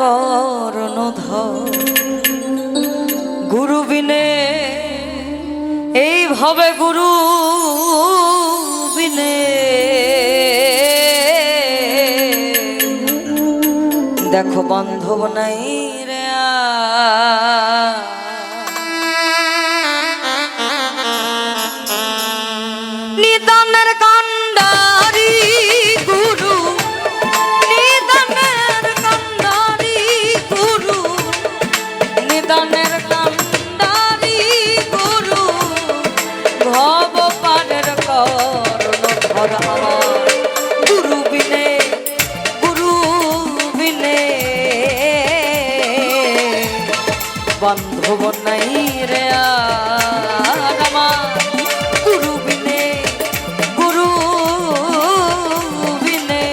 কর্ণধর গুরু বিনে এই ভবে গুরু বিনে। দেখো বান্ধব নাই রে নিদানের কান্ডারি বান্ধব নাই রে আর গুরু বিনে গুরু বিনে।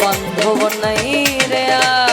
বান্ধব নাই রে আর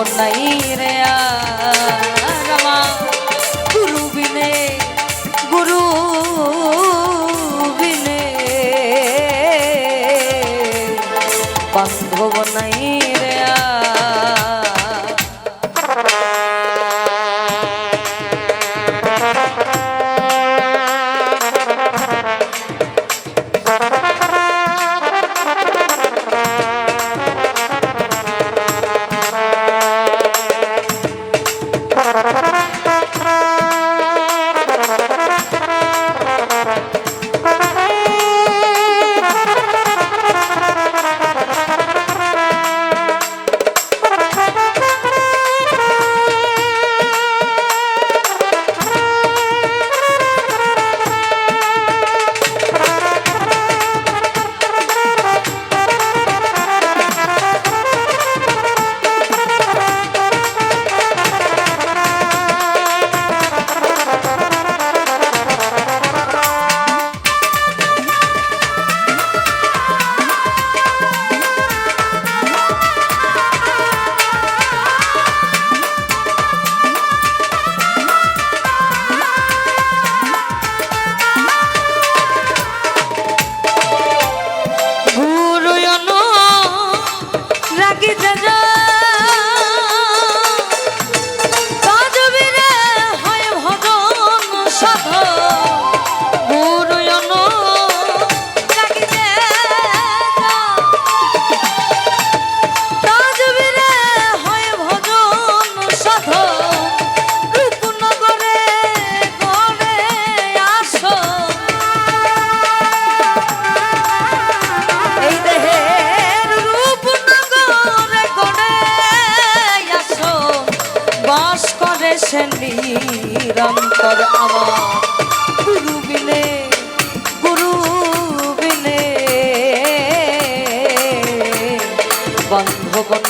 বান্ধব নাই রে আর গুরু বিনে গুরু বিনে বান্ধব নাই রে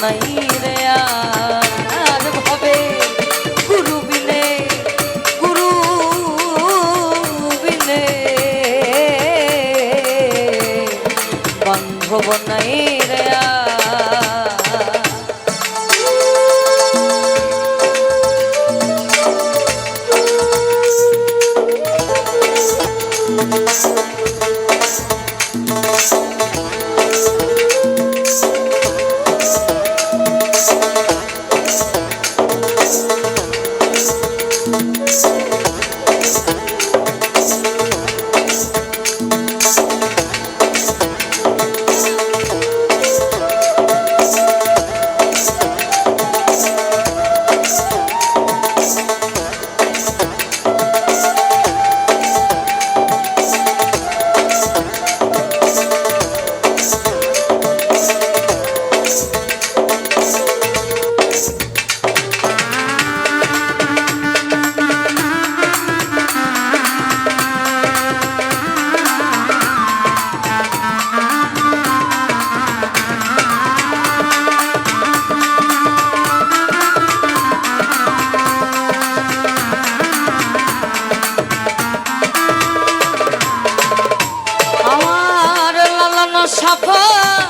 নাই রে আর হবে গুরু বিনে গুরু বিনে বন্ধব নাই রে সাফা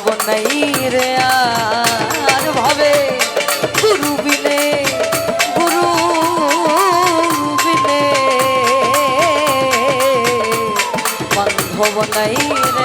জীবন নাই রে আর ভাবে। গুরু বিনে গুরু বিনে। বান্ধব নাই রে